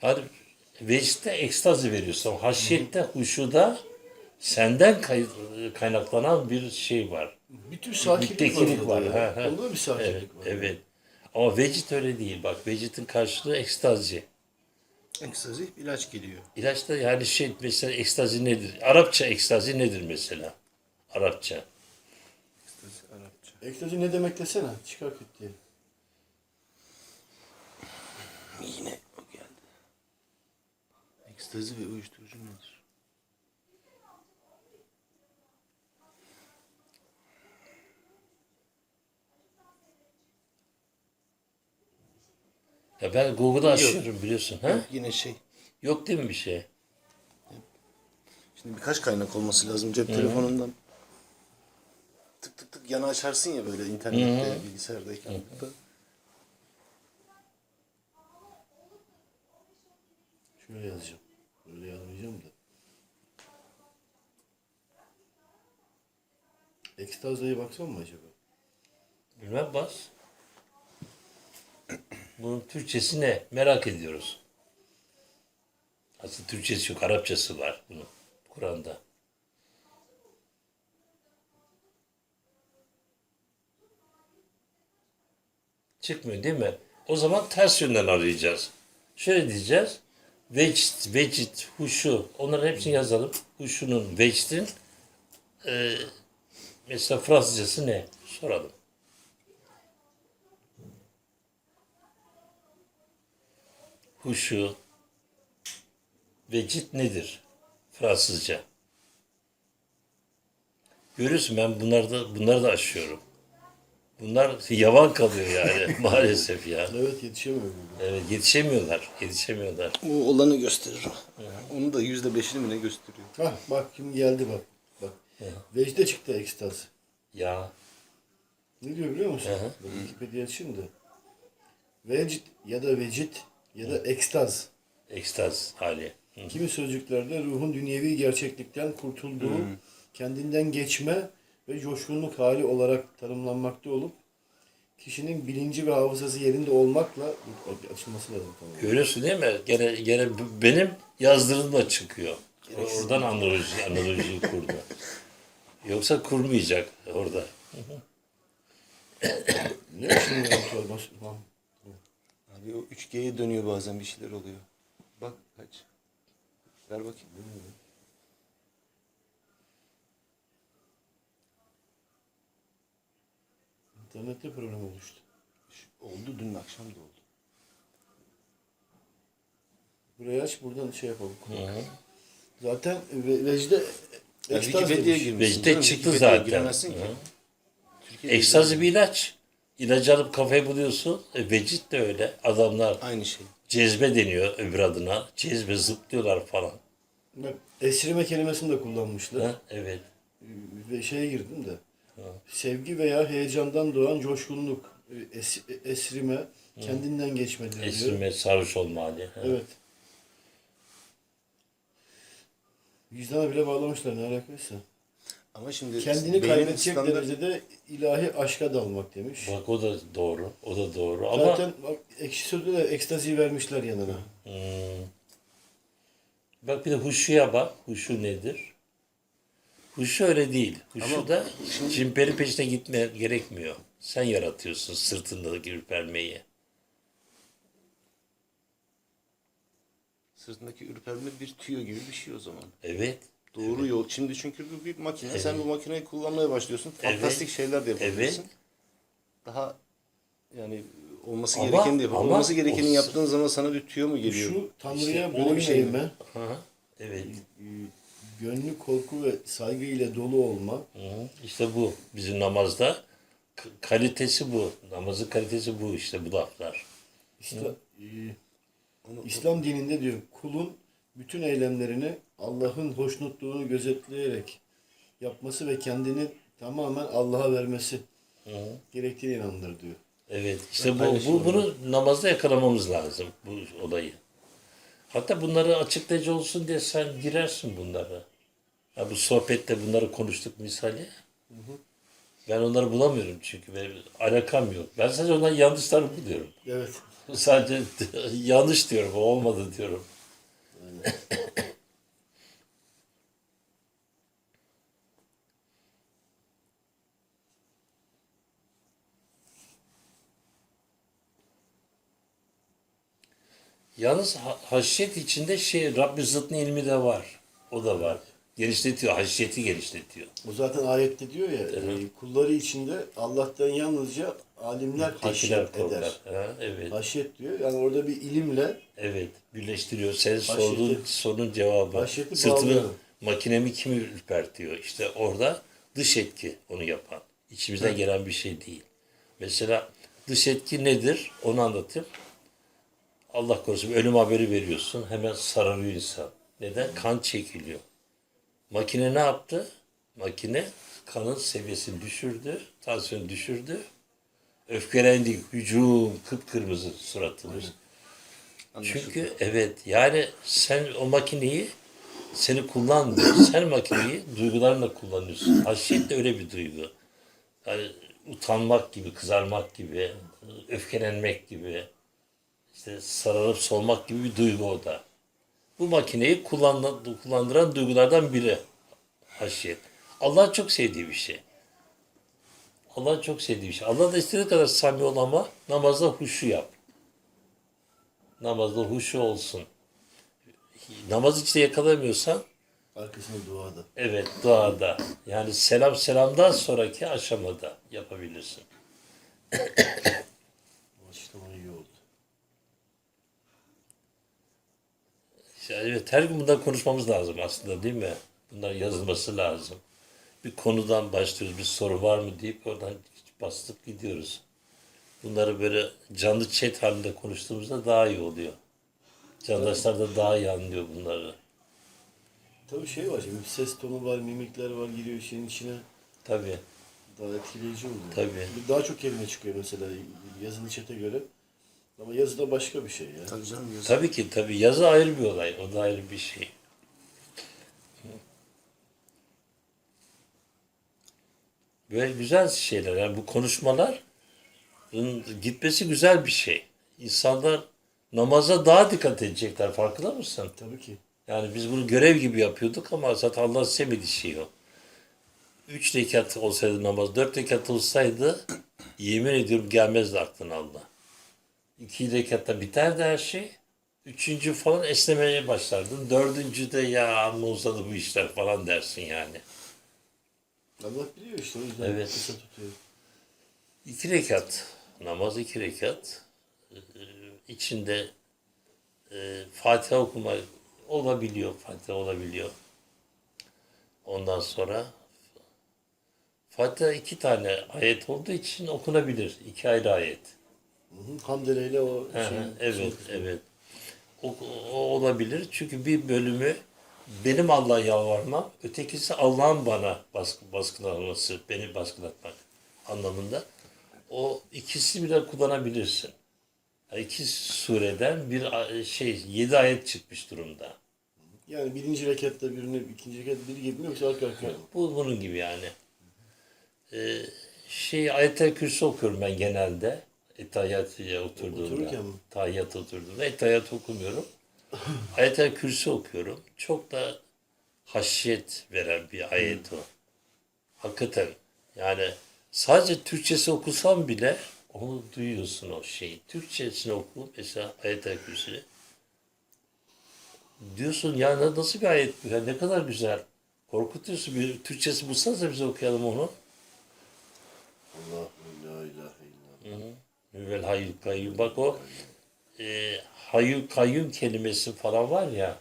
Hani vecdte ekstazi veriyorsun. Haşiyette, huşuda senden kay- kaynaklanan bir şey var. Bir tür sakinlik var. var. ya. Ha, ha. Onda bir sakinlik Evet, var. evet. Ama vecit öyle değil. Bak vecitin karşılığı ekstazi. Ekstazi ilaç geliyor. İlaçta yani şey mesela ekstazi nedir? Arapça ekstazi nedir mesela? Arapça. Ekstazi Arapça. Ekstazi ne demek desene. Çıkar küt diye. Yine Ekstazi ve uyuşturucu nedir? Ya ben Google'da açıyorum biliyorsun. Ha? Yine şey. Yok değil mi bir şey? Şimdi birkaç kaynak olması lazım cep telefonundan. Tık tık tık yana açarsın ya böyle internette, bilgisayardayken. Da. Şöyle yazacağım. Böyle yazmayacağım da. Ekstazaya baksam mı acaba? Bilmem bas. Bunun Türkçesi ne? Merak ediyoruz. Aslında Türkçesi yok, Arapçası var bunun Kur'an'da. Çıkmıyor değil mi? O zaman ters yönden arayacağız. Şöyle diyeceğiz. Vecd, vecid, huşu. Onların hepsini yazalım. Huşunun, vecdin e, mesela Fransızcası ne? Soralım. huşu, vecit nedir Fransızca? Görüyorsun ben bunları da, bunları da aşıyorum. Bunlar yavan kalıyor yani maalesef ya. Evet yetişemiyorum. Evet yetişemiyorlar, yetişemiyorlar. O olanı gösterir o. Onu da yüzde beşini mi ne gösteriyor? Hah bak şimdi geldi bak. Bak. Vecde çıktı ekstaz. Ya Ne diyor biliyor musun? Hı hı. Bak Wikipedia şimdi. Vecd ya da vecit ya da ekstaz. ekstaz hali. Hı. Kimi sözcüklerde ruhun dünyevi gerçeklikten kurtulduğu, kendinden geçme ve coşkunluk hali olarak tanımlanmakta olup kişinin bilinci ve hafızası yerinde olmakla açılması lazım tamam. Görüyorsun değil mi? Gene, gene benim yazdığım da çıkıyor. Oradan analoji, analojiyi kurdu. Yoksa kurmayacak orada. Ne? Ha. Abi o 3G'ye dönüyor bazen bir şeyler oluyor. Bak kaç. Ver bakayım. İnternette problem oluştu. Oldu dün akşam da oldu. Burayı aç buradan şey yapalım. Zaten ve- vecde Yani Wikipedia'ya girmişsin. Canım, çıktı zaten. Ekstazi bir ilaç. İlacı alıp kafayı buluyorsun. E, vecit de öyle. Adamlar Aynı şey. cezbe deniyor öbür adına. Cezbe zıplıyorlar falan. Bak, esrime kelimesini de kullanmışlar. Ha? Evet. Ve şeye girdim de. Sevgi veya heyecandan doğan coşkunluk, es, esrime, kendinden geçmedir diyor. Esirme sarhoş olma hali. Ha. Evet. Vicdana bile bağlamışlar ne alakaysa. Ama şimdi Kendini beynin kaybedecek standart- derecede ilahi aşka dalmak demiş. Bak o da doğru. O da doğru. Ama Zaten bak ekşi sözlüğe de ekstazi vermişler yanına. Hmm. Bak bir de huşuya bak. Huşu nedir? Huşu öyle değil. Huşu Ama da cimperi peşine gitme gerekmiyor. Sen yaratıyorsun sırtındaki ürpermeyi. Sırtındaki ürperme bir tüyo gibi bir şey o zaman. Evet. Doğru yol. Şimdi çünkü bu bir makine. Sen bu makineyi kullanmaya başlıyorsun. Fantastik şeyler de yapabilirsin. Evet. Daha yani olması Ama- gerekeni de ama Olması gerekeni o- yaptığın zaman sana bir tüyo mu geliyor? Şu Tanrı'ya İşte öyle boyun bir şey mi? Ha, evet. e, gönlü korku ve saygı ile dolu olma, Hı. İşte bu. Bizim namazda kalitesi bu. Namazın kalitesi bu işte bu laflar. İsla, e, İslam dininde diyor kulun bütün eylemlerini Allah'ın hoşnutluğunu gözetleyerek yapması ve kendini tamamen Allah'a vermesi gerektiğine inanılır diyor. Evet. işte bu, bu bunu namazda yakalamamız lazım bu olayı. Hatta bunları açıklayıcı olsun diye sen girersin bunlara. Ya bu sohbette bunları konuştuk misali. Ben onları bulamıyorum çünkü benim alakam yok. Ben sadece onların yanlışlarını buluyorum. Evet. Sadece yanlış diyorum, olmadı diyorum. Yalnız ha- haşyet içinde şey Rabbi zıttın ilmi de var. O da var. Genişletiyor, haşyeti genişletiyor. O zaten ayette diyor ya, e, kulları içinde Allah'tan yalnızca alimler korkar. eder. Ha, evet. Haşyet diyor. Yani orada bir ilimle Evet, birleştiriyor. Haşyeti- sorduğun sorunun cevabı. haşyeti Sırtını, bağlıyor. makinemi kimi ürpertiyor? İşte orada dış etki onu yapan. İçimizden gelen bir şey değil. Mesela dış etki nedir? Onu anlatayım. Allah korusun ölüm haberi veriyorsun. Hemen sararıyor insan. Neden? Kan çekiliyor. Makine ne yaptı? Makine kanın seviyesini düşürdü. Tansiyonu düşürdü. Öfkelendik. Hücum. Kıpkırmızı suratımız. Çünkü evet yani sen o makineyi seni kullanmıyor. Sen makineyi duygularla kullanıyorsun. Haşyet de öyle bir duygu. Yani utanmak gibi, kızarmak gibi, öfkelenmek gibi, işte sararıp solmak gibi bir duygu o da. Bu makineyi kullandıran, kullandıran duygulardan biri haşyet. Allah'ın çok sevdiği bir şey. Allah'ın çok sevdiği bir şey. Allah da istediği kadar samimi ol ama namazda huşu yap namazda huşu olsun. Namaz içinde yakalamıyorsan arkasında duada. evet duada yani selam selamdan sonraki aşamada yapabilirsin. O açıklama iyi oldu. İşte evet her gün bundan konuşmamız lazım aslında değil mi? Bunlar yazılması lazım. Bir konudan başlıyoruz bir soru var mı deyip oradan bastıp gidiyoruz. Bunları böyle canlı chat halinde konuştuğumuzda daha iyi oluyor. Candaşlar da daha iyi anlıyor bunları. Tabii şey var şimdi ses tonu var, mimikler var giriyor işin içine. Tabii. Daha etkileyici oluyor. Tabii. Daha çok kelime çıkıyor mesela yazılı çete göre. Ama yazıda başka bir şey ya. Tabii canım yazı. Tabii ki tabii yazı ayrı bir olay. O da ayrı bir şey. Böyle güzel şeyler. Yani bu konuşmalar gitmesi güzel bir şey. İnsanlar namaza daha dikkat edecekler. Farkında mısın? Tabii ki. Yani biz bunu görev gibi yapıyorduk ama zaten Allah sevmediği şey o. Üç rekat olsaydı namaz, dört rekat olsaydı yemin ediyorum gelmezdi aklına Allah. İki rekatta biterdi her şey. Üçüncü falan esnemeye başlardın. Dördüncü de ya amma uzadı bu işler falan dersin yani. Allah biliyor işte o yüzden Evet. kısa tutuyor. İki rekat, namaz iki rekat. Ee, içinde e, Fatiha okuma olabiliyor, Fatiha olabiliyor. Ondan sonra Fatiha iki tane ayet olduğu için okunabilir. iki ayrı ayet. Hamdeleyle o şey. evet, evet. O, o olabilir. Çünkü bir bölümü benim Allah'a yalvarmam, ötekisi Allah'ın bana baskı, baskılaması, beni baskılatmak anlamında. O ikisi bile kullanabilirsin. Yani iki sureden bir şey yedi ayet çıkmış durumda. Yani birinci rekatta birini, ikinci rekatta biri gibi mi yoksa arka arkaya mı? Bu bunun gibi yani. Ee, şey ayet-el kürsü okuyorum ben genelde. Etahiyatıya oturduğumda. Otururken mi? Tahiyyat oturduğumda. Etahiyat okumuyorum. ayet-el kürsü okuyorum. Çok da haşyet veren bir ayet o. Hakikaten yani sadece Türkçesi okusam bile onu duyuyorsun o şeyi. Türkçesini oku mesela ayet-el kürsüyü. Diyorsun ya ne- nasıl bir ayet bu ya ne kadar güzel. Korkutuyorsun bir Türkçesi bulsanıza bize okuyalım onu. İllallah. Müvel hayyul kayyum. Bak o e, hayyul kayyum kelimesi falan var ya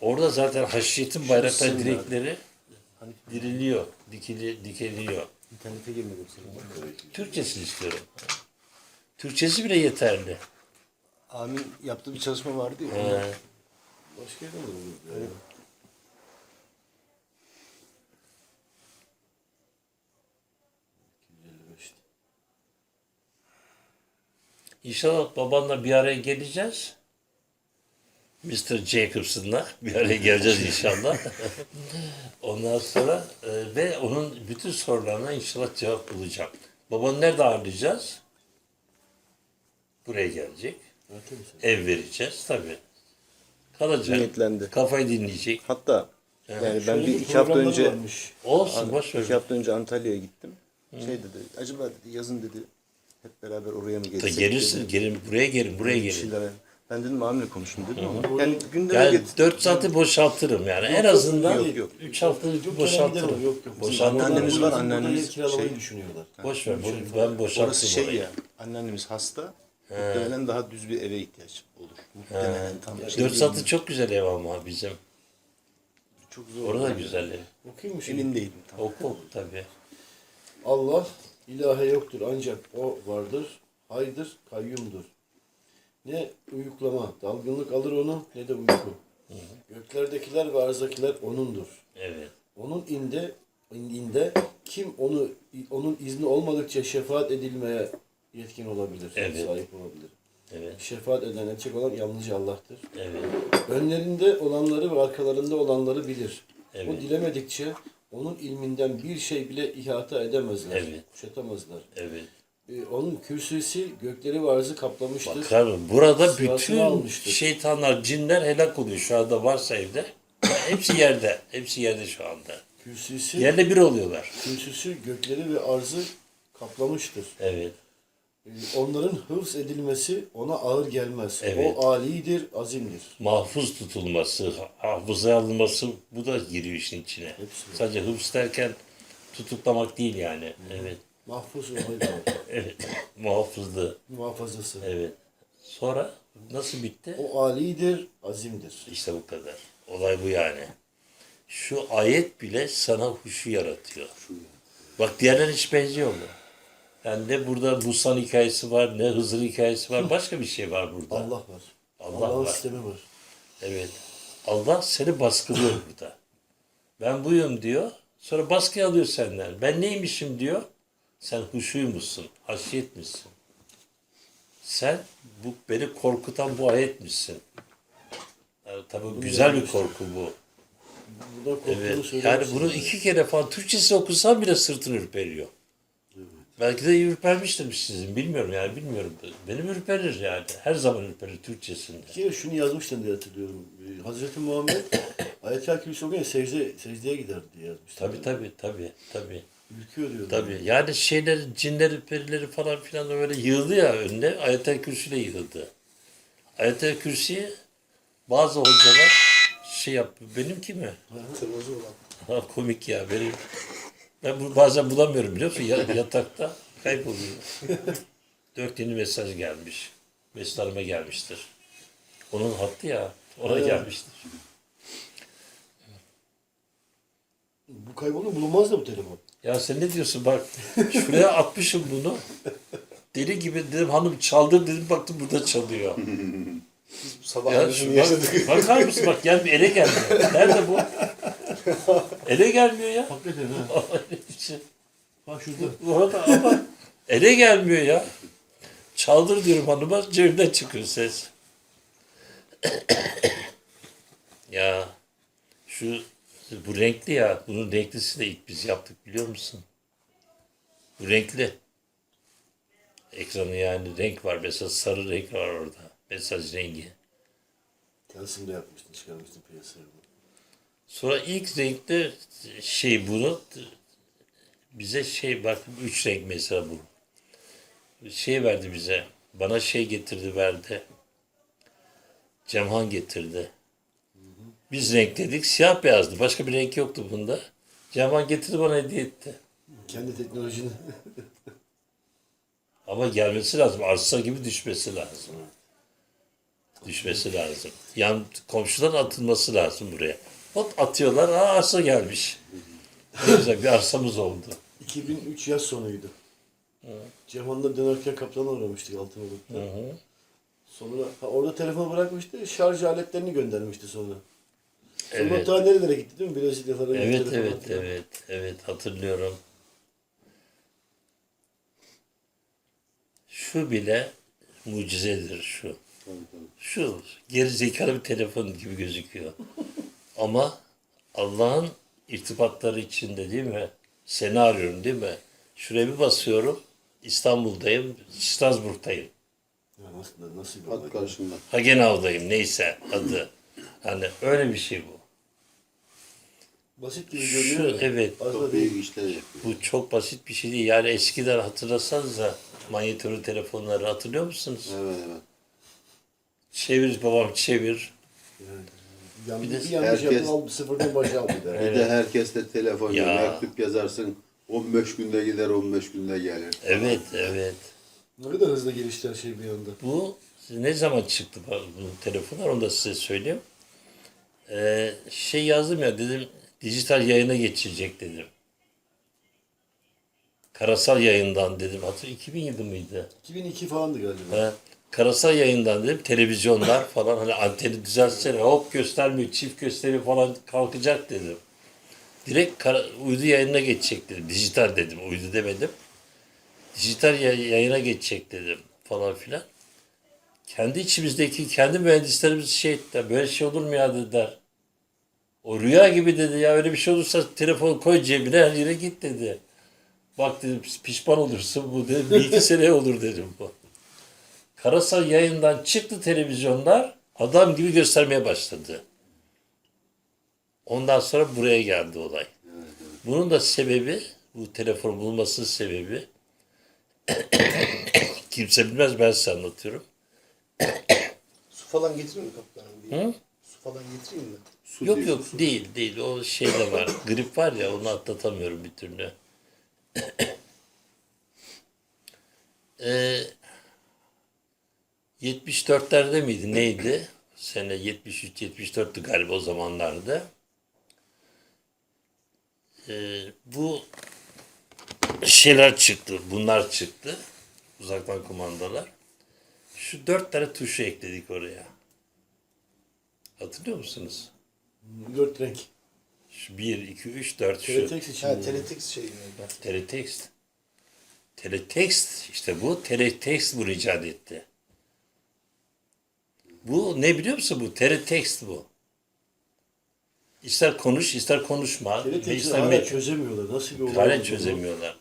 orada zaten haşiyetin Şurası direkleri diriliyor, dikili, dikeliyor. İnternete girmedim senin. Türkçesini istiyorum. Türkçesi bile yeterli. Amin yaptığı bir çalışma vardı ya. Ee, Başka yerde mi? Evet. İnşallah babanla bir araya geleceğiz. Mr. Jacobson'la bir araya geleceğiz inşallah. Ondan sonra e, ve onun bütün sorularına inşallah cevap bulacağım. Babanı nerede ağırlayacağız? Buraya gelecek. Ev vereceğiz tabii. Kalacak. Niyetlendi. Kafayı dinleyecek. Hatta yani ben bir iki hafta önce varmış. Olsun boş ver. iki hafta önce Antalya'ya gittim. Şey dedi, acaba dedi yazın dedi hep beraber oraya mı Da gelsek gelirsin, dedi. gelin buraya gelin, buraya Bir gelin. şeyler- Ben dedim abimle konuştum dedim ama yani gündeme Yani getir. 4 saati boşaltırım yani. en azından yok, yok. 3 haftalık Yok, boşaltırım. Yok yok. Anneannemiz var, anneannemiz kiralamayı şey- düşünüyorlar. Boş ver. Şey ben Orası şey orayı. ya, anneannemiz hasta. Muhtemelen daha düz bir eve ihtiyaç olur. Muhtemelen tam şey 4 değil. saati çok güzel ev ama bizim. çok zor. Orada güzel ev. Okuyayım mı şimdi? Emin değilim tam. Oku oku tabii. Allah ilahe yoktur ancak o vardır, haydır, kayyumdur. Ne uyuklama, dalgınlık alır onu ne de uyku. Göklerdekiler ve arzdakiler O'nundur. Evet. Onun inde indinde kim onu onun izni olmadıkça şefaat edilmeye yetkin olabilir, Evet. sahip olabilir. Evet. Şefaat eden, edecek olan yalnızca Allah'tır. Evet. Önlerinde olanları ve arkalarında olanları bilir. Evet. O dilemedikçe onun ilminden bir şey bile ihata edemezler, Evet. kuşatamazlar. Evet. Ee, onun kürsüsü gökleri ve arzı kaplamıştır. Bakar? Burada bütün almıştır. şeytanlar, cinler helak oluyor şu anda varsa evde. Hepsi yerde. Hepsi yerde şu anda. Kürsüsü, Yerde bir oluyorlar. kürsüsü gökleri ve arzı kaplamıştır. Evet. Ee, onların hıfz edilmesi ona ağır gelmez. Evet. O alidir, azimdir. mahfuz tutulması, hafızaya alınması bu da giriyor işin içine. Hepsi. Sadece hıfz derken tutuklamak değil yani. Evet. Mahfuz. Evet. Muhafızlığı. Muhafazası. Evet. Sonra nasıl bitti? O alidir, azimdir. İşte bu kadar. Olay bu yani. Şu ayet bile sana huşu yaratıyor. Bak diğerler hiç benziyor mu? Yani ne burada Musa'nın hikayesi var, ne Hızır hikayesi var, başka bir şey var burada. Allah var. Allah Allah'ın var. sistemi var. Evet. Allah seni baskılıyor burada. Ben buyum diyor. Sonra baskı alıyor senden. Ben neymişim diyor. Sen huşuymuşsun. Haşiyet misin? Sen bu beni korkutan bu ayetmişsin. Yani tabii güzel bir korku bu. Evet. Yani bunu iki kere falan Türkçesi okusan bile sırtın ürperiyor. Belki de ürpermiştir sizin. Bilmiyorum yani bilmiyorum. Benim ürperir yani. Her zaman ürperir Türkçesinde. Kere şunu yazmıştın diye hatırlıyorum. Ee, Hazreti Muhammed Ayet-el Kürsü okuyunca secde, secdeye gider diye yazmış. Tabii tabii tabii tabii. Ürküyor diyor. Tabii yani şeyler, cinleri, perileri falan filan da böyle yığıldı ya önüne. Ayet-el Kürsi'yle yığıldı. Ayet-el Kürsi'yi bazı hocalar şey yaptı. Benimki mi? Kırmızı olan. Ha, komik ya benim. Ben bu, bazen bulamıyorum biliyor musun? Ya- yatakta kayboluyor. Dört yeni mesaj gelmiş. Mesajlarıma gelmiştir. Onun hattı ya. Ona Evet. gelmiştir. Bu kaybolur bulunmaz da bu telefon. Ya sen ne diyorsun bak şuraya atmışım bunu. Deli gibi dedim hanım çaldır dedim baktım burada çalıyor. Biz sabah Ya yaşadık. bak, bakar mısın bak gel ele gelmiyor. Nerede bu? Ele gelmiyor ya. Hakikaten ha. Şey, Ha şurada. Orada ama ele gelmiyor ya. Çaldır diyorum hanıma cebimden çıkıyor ses. ya şu bu renkli ya. Bunun renklisi de ilk biz yaptık biliyor musun? Bu renkli. Ekranı yani renk var. Mesela sarı renk var orada. Mesaj rengi. Telsiz'de yapmıştın, çıkarmıştın piyasaya. Sonra ilk renkte şey bunu bize şey bak üç renk mesela bu. Şey verdi bize. Bana şey getirdi verdi. Cemhan getirdi. Biz renkledik. Siyah beyazdı. Başka bir renk yoktu bunda. Cemhan getirdi bana hediye etti. Kendi teknolojini. Ama gelmesi lazım. Arsa gibi düşmesi lazım. Düşmesi lazım. Yan komşudan atılması lazım buraya. Hop atıyorlar. Aa arsa gelmiş. Ne güzel bir arsamız oldu. 2003 yaz sonuydu. Cemal'la dönerken kaptana uğramıştık Altınoluk'ta. Hı hı. Sonra ha, orada telefonu bırakmıştı, şarj aletlerini göndermişti sonra. Sonra Evet. ta nerelere gitti değil mi? Brezilyalara gitti, Evet telefon evet hatırlıyorum. evet evet hatırlıyorum. Şu bile mucizedir şu. Şu geri zekalı bir telefon gibi gözüküyor. Ama Allah'ın irtibatları içinde değil mi? Seni arıyorum değil mi? Şuraya bir basıyorum. İstanbul'dayım, Strasbourg'dayım. Ya nasıl, nasıl bir karşımda. Hagenau'dayım neyse adı. Hani öyle bir şey bu. Basit gibi Şu görünüyor. da evet Az da Çok değil. büyük işler yapıyor. bu çok basit bir şey değil. Yani eskiden hatırlasanız da manyetörlü telefonları hatırlıyor musunuz? Evet evet. Çevir babam çevir. Yani Bir bir, de yanlış herkes- yapın al sıfırdan başa al bir daha. Bir de herkeste telefon Ya. mektup yazarsın. 15 günde gider 15 günde gelir. Evet evet. Ne kadar hızlı gelişti her şey bir anda. Bu ne zaman çıktı bu telefonlar onu da size söyleyeyim. Ee, şey yazdım ya dedim dijital yayına geçirecek dedim. Karasal yayından dedim. Hatır 2000 yılı mıydı? 2002 falandı galiba. He, karasal yayından dedim televizyonlar falan hani anteni düzeltsene hop göstermiyor çift gösteri falan kalkacak dedim. Direkt kara, uydu yayınına geçecek dedim. Dijital dedim uydu demedim. Dijital yay- yayına geçecek dedim falan filan. Kendi içimizdeki kendi mühendislerimiz şey ettiler. Böyle şey olur mu ya dediler. O rüya gibi dedi ya öyle bir şey olursa telefonu koy cebine her yere git dedi. Bak dedim pişman olursun bu dedim. Bir iki sene olur dedim bu. Karasal yayından çıktı televizyonlar. Adam gibi göstermeye başladı. Ondan sonra buraya geldi olay. Bunun da sebebi, bu telefon bulmasının sebebi kimse bilmez ben size anlatıyorum. Su falan getireyim mi kaptanım? Hı? Su falan getireyim mi? Su Yok değil, yok su. değil değil o şey de var. Grip var ya onu atlatamıyorum bir türlü. Ee, 74'lerde miydi neydi? Sene 73-74'tü galiba o zamanlarda. Ee, bu şeyler çıktı. Bunlar çıktı. Uzaktan kumandalar. Şu dört tane tuşu ekledik oraya. Hatırlıyor musunuz? Dört renk. Şu 1, 2, 3, 4 şu. Teletext için. Ha teletext şeyi. Teletext. Teletext işte bu. Teletext bunu icat etti. Bu ne biliyor musun bu? Teletext bu. İster konuş, ister konuşma. Teletext'i ister hala met- çözemiyorlar. Nasıl bir olay? Hala bu? çözemiyorlar.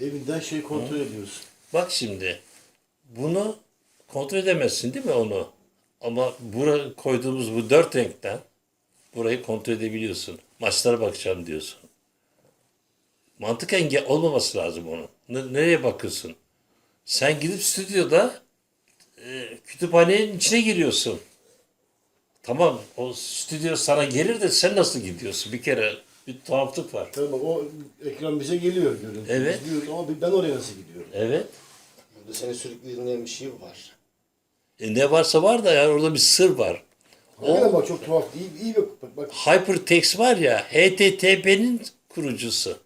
Evinden şey kontrol ediyorsun. Bak şimdi bunu kontrol edemezsin değil mi onu? Ama bura koyduğumuz bu dört renkten burayı kontrol edebiliyorsun. Maçlara bakacağım diyorsun. Mantık engel olmaması lazım onun. Ne- nereye bakıyorsun? Sen gidip stüdyoda e, kütüphanenin içine giriyorsun. Tamam o stüdyo sana gelir de sen nasıl gidiyorsun? Bir kere bir tuhaflık var. Tabii o ekran bize geliyor görüntü. Evet. Biz diyoruz ama ben oraya nasıl gidiyorum? Evet. Burada seni sürekli dinleyen bir şey var. E ne varsa var da yani orada bir sır var. O bak çok tuhaf. İyi, iyi bak. Bak, bak. Hypertext var ya HTTP'nin kurucusu.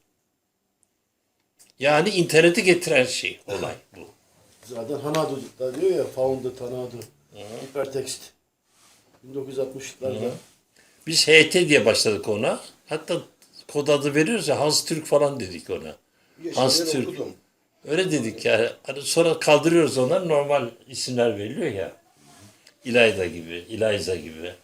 Yani interneti getiren şey olay bu. Zaten Hanadu da diyor ya Founded Hanadu. Hypertext. 1960'larda. Biz HT diye başladık ona. Hatta kod adı veriyoruz ya Hans Türk falan dedik ona. Bir Hans Türk. okudum. Öyle dedik yani. Hani sonra kaldırıyoruz onları normal isimler veriliyor ya. İlayda gibi, İlayza gibi.